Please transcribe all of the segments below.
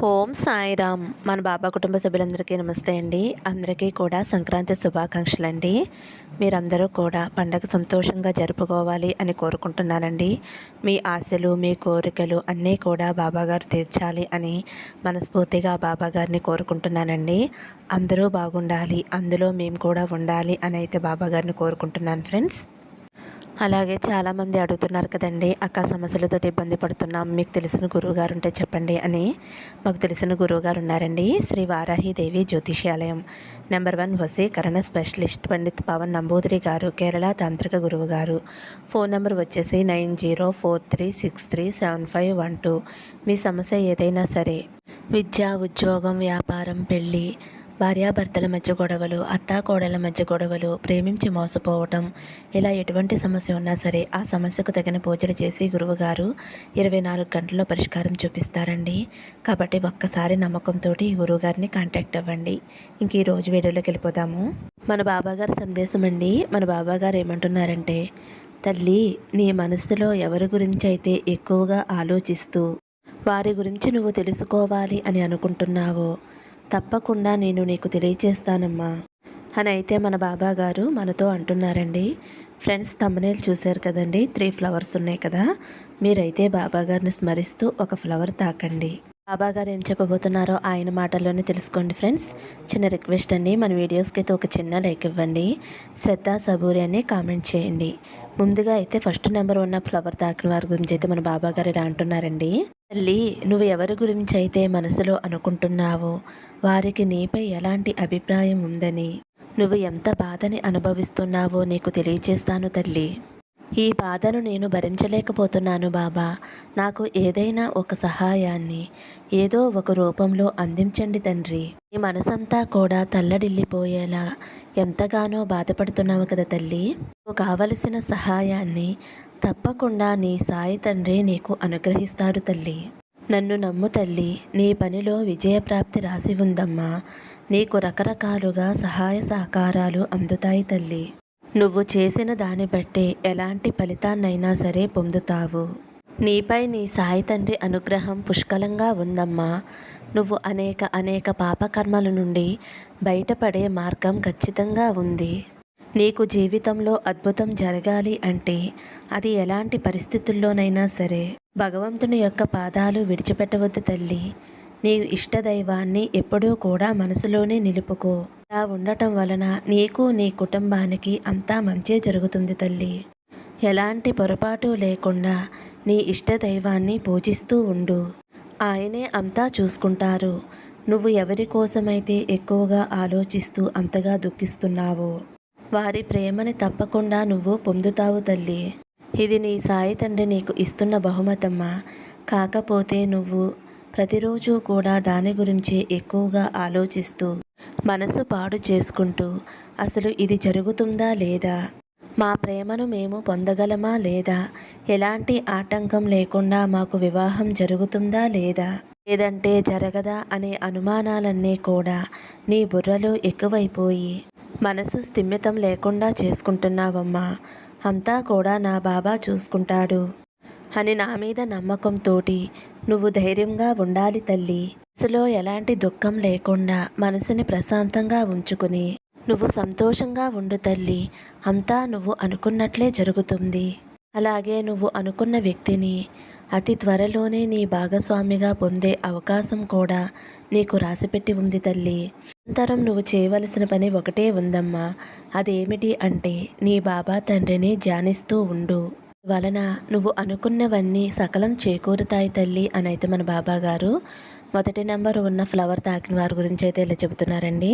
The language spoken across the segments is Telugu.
ఓం సాయిరామ్. మన బాబా కుటుంబ సభ్యులందరికీ నమస్తే అండి. అందరికీ కూడా సంక్రాంతి శుభాకాంక్షలు అండి మీరందరూ కూడా పండగ సంతోషంగా జరుపుకోవాలి అని కోరుకుంటున్నానండి. మీ ఆశలు మీ కోరికలు అన్నీ కూడా బాబాగారు తీర్చాలి అని మనస్ఫూర్తిగా బాబాగారిని కోరుకుంటున్నానండి. అందరూ బాగుండాలి అందులో మేము కూడా ఉండాలి అని అయితే బాబాగారిని కోరుకుంటున్నాను ఫ్రెండ్స్. అలాగే చాలామంది అడుగుతున్నారు కదండి అక్క సమస్యలతో ఇబ్బంది పడుతున్నాం మీకు తెలిసిన గురువుగారు ఉంటే చెప్పండి అని. మాకు తెలిసిన గురువు గారు ఉన్నారండి శ్రీ వారాహిదేవి జ్యోతిష్యాలయం. నెంబర్ వన్ వసీకరణ స్పెషలిస్ట్ పండిత్ పవన్ నంబూదిరి గారు కేరళ తాంత్రిక గురువు గారు ఫోన్ నెంబర్ వచ్చేసి nine zero four three six three seven five one two. మీ సమస్య ఏదైనా సరే విద్య ఉద్యోగం వ్యాపారం పెళ్ళి భార్యాభర్తల మధ్య గొడవలు అత్తాకోడల మధ్య గొడవలు ప్రేమించి మోసపోవటం ఇలా ఎటువంటి సమస్య ఉన్నా సరే ఆ సమస్యకు తగిన పూజలు చేసి గురువుగారు ఇరవై నాలుగు గంటల్లో పరిష్కారం చూపిస్తారండి. కాబట్టి ఒక్కసారి నమ్మకంతో ఈ గురువుగారిని కాంటాక్ట్ అవ్వండి. ఇంక ఈ రోజు వీడియోలోకి వెళ్ళిపోదాము. మన బాబాగారి సందేశం అండి. మన బాబాగారు ఏమంటున్నారంటే తల్లి నీ మనసులో ఎవరి గురించి అయితే ఎక్కువగా ఆలోచిస్తూ వారి గురించి నువ్వు తెలుసుకోవాలి అని అనుకుంటున్నావో తప్పకుండా నేను నీకు తెలియచేస్తానమ్మా. అని అయితే మన బాబా గారు మనతో అంటున్నారండి. ఫ్రెండ్స్ తమ్మనేలు చూశారు కదండి? త్రీ ఫ్లవర్స్ ఉన్నాయి కదా? మీరైతే బాబా గారిని స్మరిస్తూ ఒక ఫ్లవర్ తాకండి. బాబా గారు ఏం చెప్పబోతున్నారో ఆయన మాటల్లోనే తెలుసుకోండి ఫ్రెండ్స్. చిన్న రిక్వెస్ట్ అండి మన వీడియోస్కి అయితే ఒక చిన్న లైక్ ఇవ్వండి. శ్రద్ధ సబూరి అని కామెంట్ చేయండి. ముందుగా అయితే ఫస్ట్ నెంబర్ ఉన్న ఫ్లవర్ తాకిన వారి గురించి అయితే మన బాబా గారు ఇలా అంటున్నారండి. తల్లి నువ్వు ఎవరి గురించి అయితే మనసులో అనుకుంటున్నావో వారికి నీపై ఎలాంటి అభిప్రాయం ఉందని నువ్వు ఎంత బాధని అనుభవిస్తున్నావో నీకు తెలియచేస్తాను తల్లి. ఈ బాధను నేను భరించలేకపోతున్నాను బాబా. నాకు ఏదైనా ఒక సహాయాన్ని ఏదో ఒక రూపంలో అందించండి తండ్రి. ఈ మనసంతా కూడా తల్లడిల్లిపోయేలా ఎంతగానో బాధపడుతున్నావు కదా తల్లి. కావలసిన సహాయాన్ని తప్పకుండా నీ సాయి తండ్రి నీకు అనుగ్రహిస్తాడు తల్లి. నన్ను నమ్ము తల్లి నీ పనిలో విజయప్రాప్తి రాసి ఉందమ్మా. నీకు రకరకాలుగా సహాయ సహకారాలు అందుతాయి తల్లి. నువ్వు చేసిన దాన్ని బట్టి ఎలాంటి ఫలితాన్నైనా సరే పొందుతావు. నీపై నీ సాయి తండ్రి అనుగ్రహం పుష్కలంగా ఉందమ్మా. నువ్వు అనేక అనేక పాపకర్మల నుండి బయటపడే మార్గం ఖచ్చితంగా ఉంది. నీకు జీవితంలో అద్భుతం జరగాలి అంటే అది ఎలాంటి పరిస్థితుల్లోనైనా సరే. భగవంతుని యొక్క పాదాలు విడిచిపెట్టవద్దు తల్లి. నీ ఇష్టదైవాన్ని ఎప్పుడూ కూడా మనసులోనే నిలుపుకో. అలా ఉండటం వలన నీకు నీ కుటుంబానికి అంతా మంచే జరుగుతుంది తల్లి. ఎలాంటి పొరపాటు లేకుండా నీ ఇష్టదైవాన్ని పూజిస్తూ ఉండు. ఆయనే అంతా చూసుకుంటారు. నువ్వు ఎవరి కోసమైతే ఎక్కువగా ఆలోచిస్తూ అంతగా దుఃఖిస్తున్నావో. వారి ప్రేమని తప్పకుండా నువ్వు పొందుతావు తల్లి. ఇది నీ సాయి తండ్రి నీకు ఇస్తున్న బహుమతమ్మా. కాకపోతే నువ్వు ప్రతిరోజు కూడా దాని గురించి ఎక్కువగా ఆలోచిస్తూ మనసు పాడు చేసుకుంటూ అసలు ఇది జరుగుతుందా లేదా? మా ప్రేమను మేము పొందగలమా లేదా? ఎలాంటి ఆటంకం లేకుండా మాకు వివాహం జరుగుతుందా లేదా? లేదంటే జరగదా అనే అనుమానాలన్నీ కూడా నీ బుర్రలో ఎక్కువైపోయి మనసు స్థిమితం లేకుండా చేసుకుంటున్నావమ్మా. అంతా కూడా నా బాబా చూసుకుంటాడు. అని నా మీద నమ్మకంతోటి నువ్వు ధైర్యంగా ఉండాలి తల్లి. మనసులో ఎలాంటి దుఃఖం లేకుండా మనసుని ప్రశాంతంగా ఉంచుకుని నువ్వు సంతోషంగా ఉండు తల్లి. అంతా నువ్వు అనుకున్నట్లే జరుగుతుంది. అలాగే నువ్వు అనుకున్న వ్యక్తిని అతి త్వరలోనే నీ భాగస్వామిగా పొందే అవకాశం కూడా నీకు రాసిపెట్టి ఉంది తల్లి. అంతరం నువ్వు చేయవలసిన పని ఒకటే ఉందమ్మా. అదేమిటి అంటే నీ బాబా తండ్రిని ధ్యానిస్తూ ఉండు. వలన నువ్వు అనుకున్నవన్నీ సకలం చేకూరుతాయి తల్లి అనైతే మన బాబా గారు మొదటి నెంబర్ ఉన్న ఫ్లవర్ తాకిన వారి గురించి అయితే ఇలా చెబుతున్నారండి.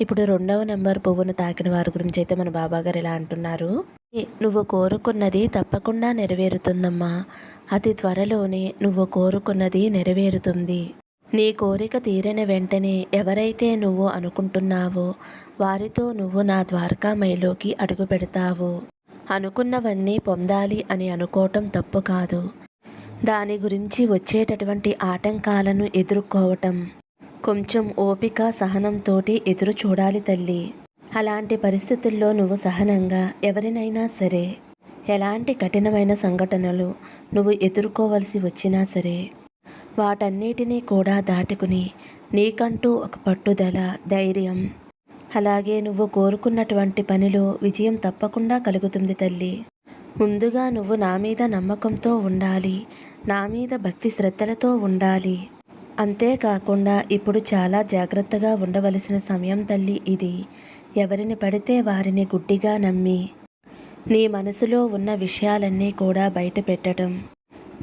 ఇప్పుడు రెండవ నెంబర్ పువ్వును తాకిన వారి గురించి అయితే మన బాబా గారు ఇలా అంటున్నారు. నువ్వు కోరుకున్నది తప్పకుండా నెరవేరుతుందమ్మా. అతి త్వరలోనే నువ్వు కోరుకున్నది నెరవేరుతుంది. నీ కోరిక తీరిన వెంటనే ఎవరైతే నువ్వు అనుకుంటున్నావో వారితో నువ్వు నా ద్వారకామయిలోకి అడుగు పెడతావు. అనుకున్నవన్నీ పొందాలి అని అనుకోవటం తప్పు కాదు. దాని గురించి వచ్చేటటువంటి ఆటంకాలను ఎదుర్కోవటం. కొంచెం ఓపిక సహనంతో ఎదురు చూడాలి తల్లి. అలాంటి పరిస్థితుల్లో నువ్వు సహనంగా ఎవరినైనా సరే ఎలాంటి కఠినమైన సంఘటనలు నువ్వు ఎదుర్కోవలసి వచ్చినా సరే వాటన్నిటినీ కూడా దాటుకుని నీకంటూ ఒక పట్టుదల ధైర్యం. అలాగే నువ్వు కోరుకున్నటువంటి పనిలో విజయం తప్పకుండా కలుగుతుంది తల్లి. ముందుగా నువ్వు నా మీద నమ్మకంతో ఉండాలి నా మీద భక్తి శ్రద్ధలతో ఉండాలి. అంతేకాకుండా ఇప్పుడు చాలా జాగ్రత్తగా ఉండవలసిన సమయం తల్లి ఇది. ఎవరిని పడితే వారిని గుడ్డిగా నమ్మి నీ మనసులో ఉన్న విషయాలన్నీ కూడా బయట పెట్టడం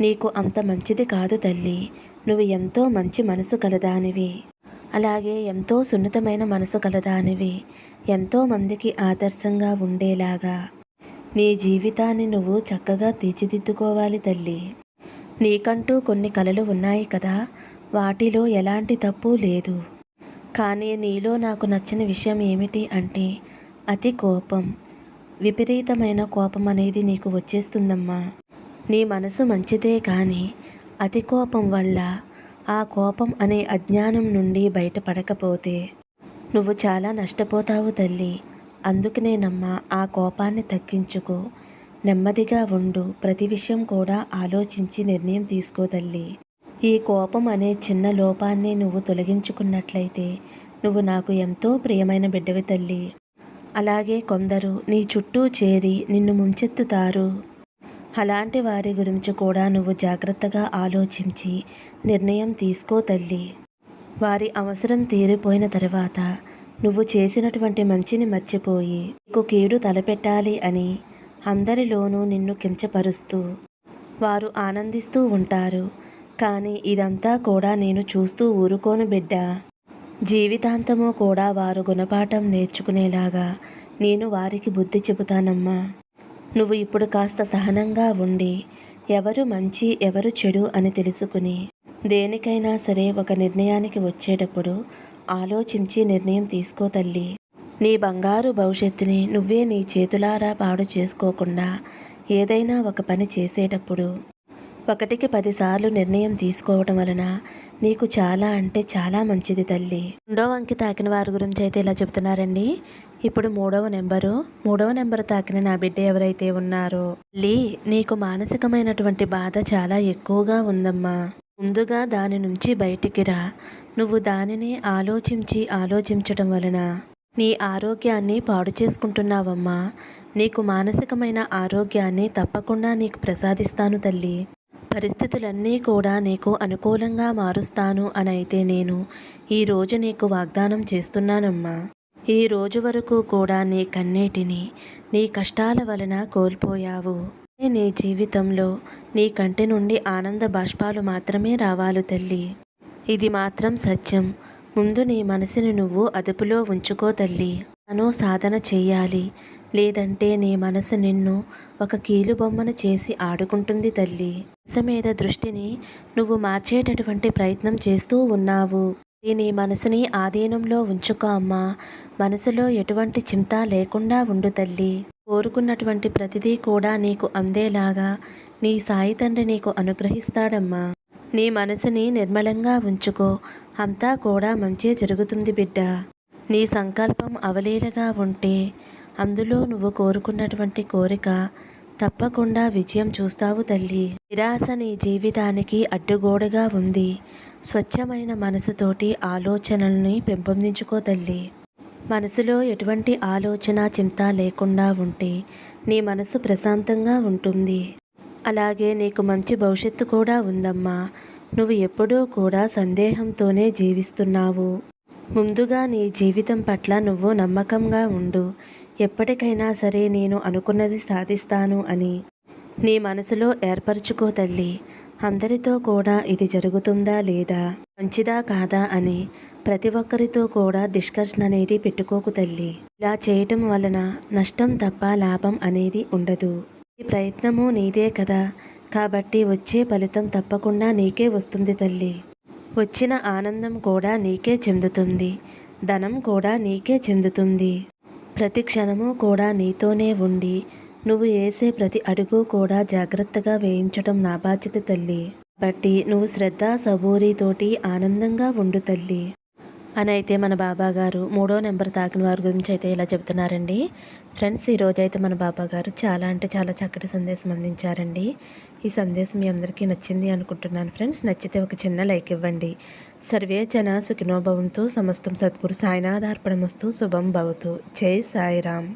నీకు అంత మంచిది కాదు తల్లి. నువ్వు ఎంతో మంచి మనసు కలదానివి. అలాగే ఎంతో సున్నితమైన మనసు కలదానివి. ఎంతో మందికి ఆదర్శంగా ఉండేలాగా. నీ జీవితాన్ని నువ్వు చక్కగా తీర్చిదిద్దుకోవాలి తల్లి. నీకంటూ కొన్ని కలలు ఉన్నాయి కదా వాటిలో ఎలాంటి తప్పు లేదు. కానీ నీలో నాకు నచ్చిన విషయం ఏమిటి అంటే అతి కోపం. విపరీతమైన కోపం అనేది నీకు వచ్చేస్తుందమ్మా. నీ మనసు మంచిదే కానీ అతి కోపం వల్ల ఆ కోపం అనే అజ్ఞానం నుండి బయటపడకపోతే నువ్వు చాలా నష్టపోతావు తల్లి. అందుకనేనమ్మా ఆ కోపాన్ని తగ్గించుకో. నెమ్మదిగా ఉండు. ప్రతి విషయం కూడా ఆలోచించి నిర్ణయం తీసుకో తల్లి. ఈ కోపం అనే చిన్న లోపాన్ని నువ్వు తొలగించుకున్నట్లయితే నువ్వు నాకు ఎంతో ప్రియమైన బిడ్డవి తల్లి. అలాగే కొందరు నీ చుట్టూ చేరి నిన్ను ముంచెత్తుతారు. అలాంటి వారి గురించి కూడా నువ్వు జాగ్రత్తగా ఆలోచించి నిర్ణయం తీసుకో తల్లి. వారి అవసరం తీరిపోయిన తర్వాత నువ్వు చేసినటువంటి మంచిని మర్చిపోయి నీకు కీడు తలపెట్టాలి అని అందరిలోనూ నిన్ను కించపరుస్తూ వారు ఆనందిస్తూ ఉంటారు. కానీ ఇదంతా కూడా నేను చూస్తూ ఊరుకోను బిడ్డ. జీవితాంతము కూడా వారు గుణపాఠం నేర్చుకునేలాగా నేను వారికి బుద్ధి చెబుతానమ్మా. నువ్వు ఇప్పుడు కాస్త సహనంగా ఉండి ఎవరు మంచి ఎవరు చెడు అని తెలుసుకుని దేనికైనా సరే ఒక నిర్ణయానికి వచ్చేటప్పుడు ఆలోచించి నిర్ణయం తీసుకో తల్లి. నీ బంగారు భవిష్యత్తుని నువ్వే నీ చేతులారా పాడు చేసుకోకుండా ఏదైనా ఒక పని చేసేటప్పుడు ఒకటికి పదిసార్లు నిర్ణయం తీసుకోవడం వలన నీకు చాలా అంటే చాలా మంచిది తల్లి. రెండో అంకి తాకిన వారి గురించి అయితే ఇలా చెప్తున్నారండి. ఇప్పుడు మూడవ నెంబరు. మూడవ నెంబర్ తాకిన నా బిడ్డ ఎవరైతే ఉన్నారో లీ నీకు మానసికమైనటువంటి బాధ చాలా ఎక్కువగా ఉందమ్మా. ముందుగా దాని నుంచి బయటికి రా. నువ్వు దానిని ఆలోచించి ఆలోచించటం వలన నీ ఆరోగ్యాన్ని పాడు చేసుకుంటున్నావమ్మా. నీకు మానసికమైన ఆరోగ్యాన్ని తప్పకుండా నీకు ప్రసాదిస్తాను తల్లి. పరిస్థితులన్నీ కూడా నీకు అనుకూలంగా మారుస్తాను అని అయితే నేను ఈరోజు నీకు వాగ్దానం చేస్తున్నానమ్మా. ఈ రోజు వరకు కూడా నీ కన్నీటిని నీ కష్టాల వలన కోల్పోయావు. నీ జీవితంలో నీ కంటి నుండి ఆనంద బాష్పాలు మాత్రమే రావాలి తల్లి. ఇది మాత్రం సత్యం. ముందు నీ మనసుని నువ్వు అదుపులో ఉంచుకో తల్లి. మనో సాధన చేయాలి. లేదంటే నీ మనసు నిన్ను ఒక కీలుబొమ్మను చేసి ఆడుకుంటుంది తల్లి. మనసు మీద దృష్టిని నువ్వు మార్చేటటువంటి ప్రయత్నం చేస్తూ ఉన్నావు. నీ మనసుని ఆధీనంలో ఉంచుకో అమ్మా. మనసులో ఎటువంటి చింత లేకుండా ఉండు తల్లి. కోరుకున్నటువంటి ప్రతిదీ కూడా నీకు అందేలాగా నీ సాయి తండ్రి నీకు అనుగ్రహిస్తాడమ్మా. నీ మనసుని నిర్మలంగా ఉంచుకో. అంతా కూడా మంచే జరుగుతుంది బిడ్డ. నీ సంకల్పం అవలీలగా ఉంటే అందులో నువ్వు కోరుకున్నటువంటి కోరిక తప్పకుండా విజయం చూస్తావు తల్లి. నిరాశ నీ జీవితానికి అడ్డుగోడగా ఉంది. స్వచ్ఛమైన మనసుతోటి ఆలోచనల్ని పెంపొందించుకో తల్లి. మనసులో ఎటువంటి ఆలోచన చింత లేకుండా ఉంటే నీ మనసు ప్రశాంతంగా ఉంటుంది. అలాగే నీకు మంచి భవిష్యత్తు కూడా ఉందమ్మా. నువ్వు ఎప్పుడూ కూడా సందేహంతోనే జీవిస్తున్నావు. ముందుగా నీ జీవితం పట్ల నువ్వు నమ్మకంగా ఉండు. ఎప్పటికైనా సరే నేను అనుకున్నది సాధిస్తాను అని. నీ మనసులో ఏర్పరచుకో తల్లి. అందరితో కూడా ఇది జరుగుతుందా లేదా? మంచిదా కాదా అని ప్రతి ఒక్కరితో కూడా డిస్కషన్ అనేది పెట్టుకోకు తల్లి. ఇలా చేయటం వలన నష్టం తప్ప లాభం అనేది ఉండదు. ఈ ప్రయత్నము నీదే కదా. కాబట్టి వచ్చే ఫలితం తప్పకుండా నీకే వస్తుంది తల్లి. వచ్చిన ఆనందం కూడా నీకే చెందుతుంది. ధనం కూడా నీకే చెందుతుంది. ప్రతి క్షణము కూడా నీతోనే ఉండి నువ్వు వేసే ప్రతి అడుగు కూడా జాగ్రత్తగా వేయించడం నా బాధ్యత తల్లి. బట్టి నువ్వు శ్రద్ధ సబూరితోటి ఆనందంగా ఉండు తల్లి. అని అయితే మన బాబా గారు మూడో నెంబర్ తాకిన వారి గురించి అయితే ఇలా చెప్తున్నారండి. ఫ్రెండ్స్ ఈరోజు అయితే మన బాబా గారు చాలా అంటే చాలా చక్కటి సందేశం అందించారండి. ఈ సందేశం మీ అందరికీ నచ్చింది అనుకుంటున్నాను ఫ్రెండ్స్. నచ్చితే ఒక చిన్న లైక్ ఇవ్వండి. సర్వే జన సుఖినోభవంతో సమస్తం సద్గురు సాయినాథార్పణమస్తు శుభం భవతు. జై సాయిరామ్.